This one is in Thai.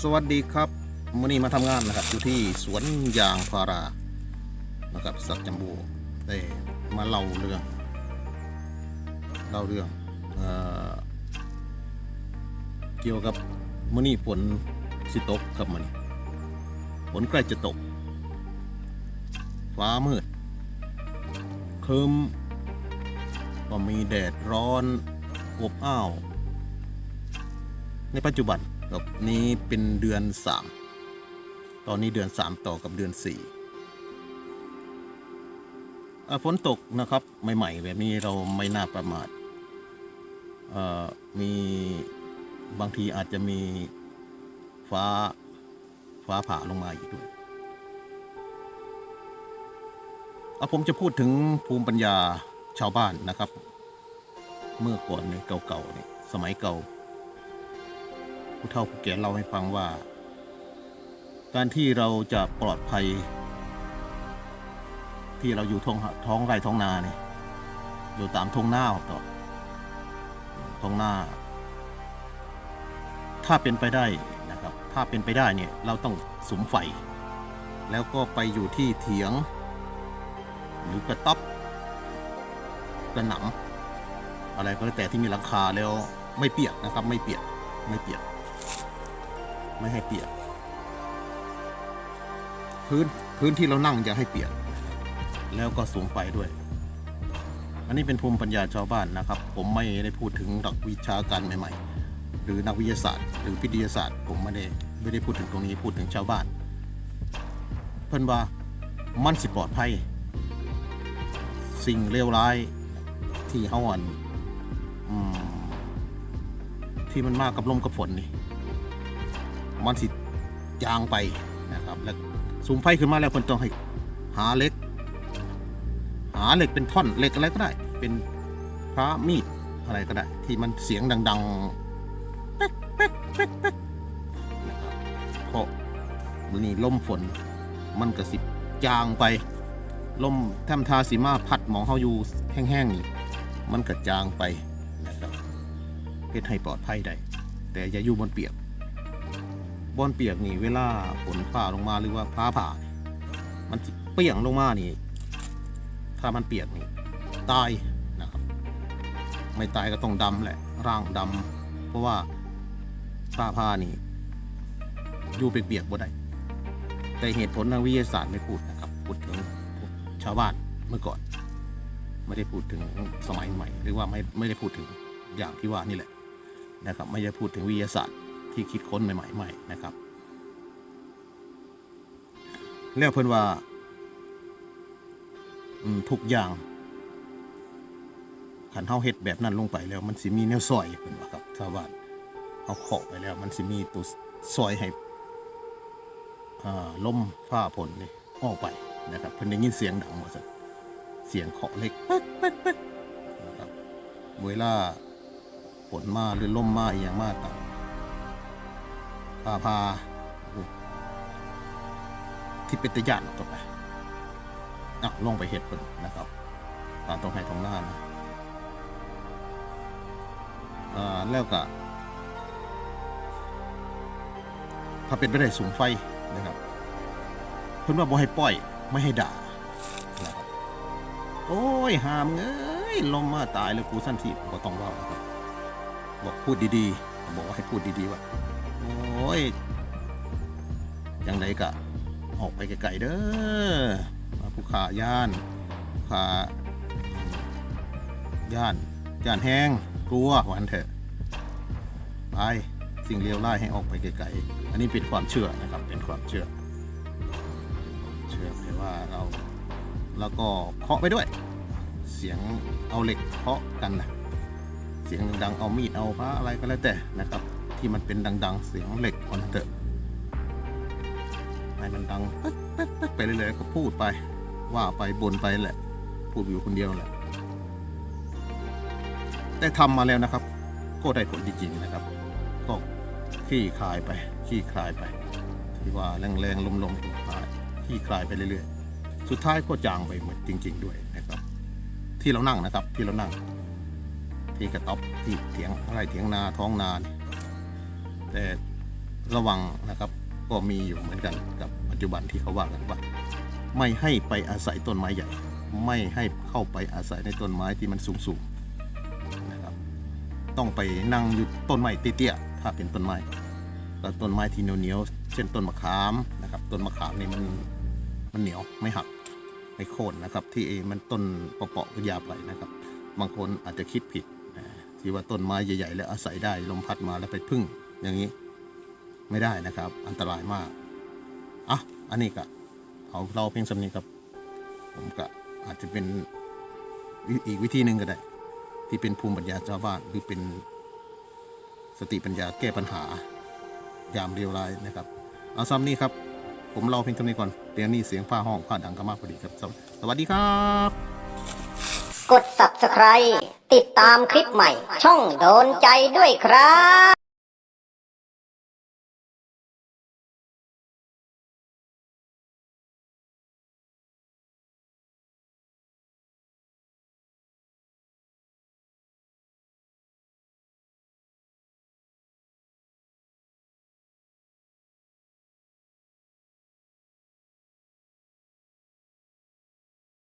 สวัสดีครับมื่อนี้มาทำงานนะครับ อยู่ที่สวนยางพารานะครับสักจัมบูได้มาเล่าเรื่องเล่าเรื่องเอ่อเกี่ยวกับมื่อนี้ฝนสิตกครับมันฝนใกล้จะตก ฟ้ามืดครึมก็มีแดดร้อนอบอ้าว ในปัจจุบัน รับนี้เป็นเดือน 3 ตอนนี้เดือน 3 ต่อกับเดือน4อ่ฝนตกนะครับใหม่ๆแบบนี้เราไม่น่าประมาทมีบางทีอาจจะมีฟ้าฟ้าผ่าลงมาอีกด้วยอะผมจะพูดถึงภูมิปัญญาชาวบ้านนะครับ เมื่อก่อนเนี่ยเก่าๆเนี่ยสมัยเก่า ผู้เฒ่าผู้แก่เล่าให้ฟังว่า การที่เราจะปลอดภัย ที่เราอยู่ท้องท้องไร่ท้องนาเนี่ยอยู่ตามท้องนาต่อท้องนาถ้าเป็นไปได้นะครับ ถ้าเป็นไปได้เนี่ยเราต้องสมไฟ แล้วก็ไปอยู่ที่เถียง หรือกระต๊อบกระหนำอะไรก็แล้วแต่ที่มีหลังคาแล้วไม่เปียกนะครับ ไม่เปียกไม่เปียก ไม่ให้เปียก พื้นพื้นที่เรานั่งอย่าให้เปียก แล้วก็สูงไปด้วย อันนี้เป็นภูมิปัญญาชาวบ้านนะครับ ผมไม่ได้พูดถึงหลักวิชาการใหม่ ๆ หรือนักวิทยาศาสตร์ หรือพิทยาศาสตร์ ผมไม่ได้ไม่ได้พูดถึงตรงนี้พูดถึงชาวบ้าน เพิ่นว่ามันสิปลอดภัย สิ่งเลวร้ายที่เฮาอันอที่มันมากกับลมกับฝนนี่ มันสิจางไปนะครับแล้วสูมไฟขึ้นมาแล้วคนต้องให้หาเหล็ก หาเหล็กเป็นท่อนเหล็กอะไรก็ได้ เป็นพระมีดอะไรก็ได้ ที่มันเสียงดังๆแป๊กแป๊กแป๊กแป๊กนะครับเพราะมันนี่ลมฝนมันก็สิบจางไปลมแทมทาสีมาพัดหมองเฮาอยู่แห้งๆนี่มันก็จางไปนะครับเพื่อให้ปลอดภัยได้แต่อย่าอยู่บนเปียก บอนเปียกนี่เวลาฝนฟ้าลงมาหรือว่าฟ้าผ่านมันเปียงลงมานี่ ถ้ามันเปียกนี่ตายนะครับ ไม่ตายก็ต้องดำแหละร่างดำเพราะว่าฟ้าผ่านี่อยู่เปียกๆบ่ได้แต่เหตุผลทางวิทยาศาสตร์ไม่พูดนะครับพูดถึงชาวบ้านเมื่อก่อน ไม่ได้พูดถึงสมัยใหม่ หรือว่าไม่ไม่ได้พูดถึงอย่างที่ว่านี่แหละนะครับ ไม่ได้พูดถึงวิทยาศาสตร์ ที่คิดค้นใหม่ๆใหม่นะครับ แล้วเพิ่นว่าทุกอย่างขันเฮาเฮ็ดแบบนั้นลงไปแล้ว มันสิมีแนวซอยเพิ่นว่าครับชาวบ้านเฮาเคาะไปแล้ว มันสิมีตัวซอยให้อ่าลมฟ้าฝนนี่ออกไปนะครับเพิ่นได้ยินเสียงดังว่าซั่นเสียงเคาะเล็กปึ๊กปึ๊กปึ๊กนะครับเวลาฝนมาหรือลมมาอีหยังมาต่าง พาพาที่เป็นตะยานต่อไปอะลงไปเห็ดเปิ่นนะครับตามตรงไห้ตรงหน้านะอ่าแล้วก็ถ้าเป็นไปได้สูงไฟนะครับเพิ่นว่าบ่ให้ปล่อยไม่ให้ด่านะครับโอ้ยหามเอ้ยลมมาตายเลยกูสั้นทีก็ต้องเว่านะครับบอกพูดดีๆบอกว่าให้พูดดีๆว่า โอ้ยจังไดกะ ออกไปไกลๆเด้อมาผู้ขาย่านผู้ขาย่านย่านแห้งกลัววันเถอะไปสิ่งเลวร้ายให้ออกไปไกลๆ อันนี้เป็นความเชื่อนะครับ เป็นความเชื่อ เชื่อไปว่าเรา แล้วก็เคาะไปด้วย เสียงเอาเหล็กเคาะกันนะเสียงดังเอามีดเอาพระอะไรก็แล้วแต่นะครับ ที่มันเป็นดัง ๆ เสียงเหล็กคอนเถอะให้มันดังปึ๊กปึ๊กปึ๊กไปเรื่อยๆก็พูดไป ว่าไปบ่นไปแหละ พูดอยู่คนเดียวแหละแต่ทำมาแล้วนะครับ ก็ได้ผลจริงๆนะครับ ก็ขี้คลายไป ขี้คลายไปที่ว่าแรงๆลมๆคลายขี้คลายไปเรื่อยๆ สุดท้ายก็จางไปหมดจริง ๆ ด้วยนะครับ ที่เรานั่งนะครับที่เรานั่ง ที่กระต๊อบที่เถียงไร่เถียงนาท้องนานี่ แต่ระวังนะครับก็มีอยู่เหมือนกันกับปัจจุบันที่เขาว่ากันว่า ไม่ให้ไปอาศัยต้นไม้ใหญ่ ไม่ให้เข้าไปอาศัยในต้นไม้ที่มันสูงสูงนะครับต้องไปนั่งอยู่ต้นไม้เตี้ยๆถ้าเป็นต้นไม้แล้วต้นไม้ที่เหนียวๆเช่นต้นมะขามนะครับ ต้นมะขามนี่มันมันเหนียวไม่หักไม่โค่นนะครับ ที่มันต้นเปาะๆก็ยาวไปนะครับ บางคนอาจจะคิดผิดที่ว่าต้นไม้ใหญ่ๆ แล้วอาศัยได้ลมพัดมาแล้วไปพึ่ง อย่างนี้ไม่ได้นะครับ อันตรายมากอะอันนี้ก็เอาเราเพียงสำนี้ครับ ผมก็อาจจะเป็นอีกวิธีหนึ่งก็ได้ ที่เป็นภูมิปัญญาชาวบ้านหรือเป็นสติปัญญาแก้ปัญหายามเรียวรายนะครับ เอาซ้ำนี้ครับ ผมเล่าเพียงเท่านี้ก่อนเดี๋ยวนี้เสียงฟ้าห้องฟ้าดังก็มากพอดีครับ สวัสดีครับ กด subscribe ติดตามคลิปใหม่ ช่องโดนใจด้วยครับ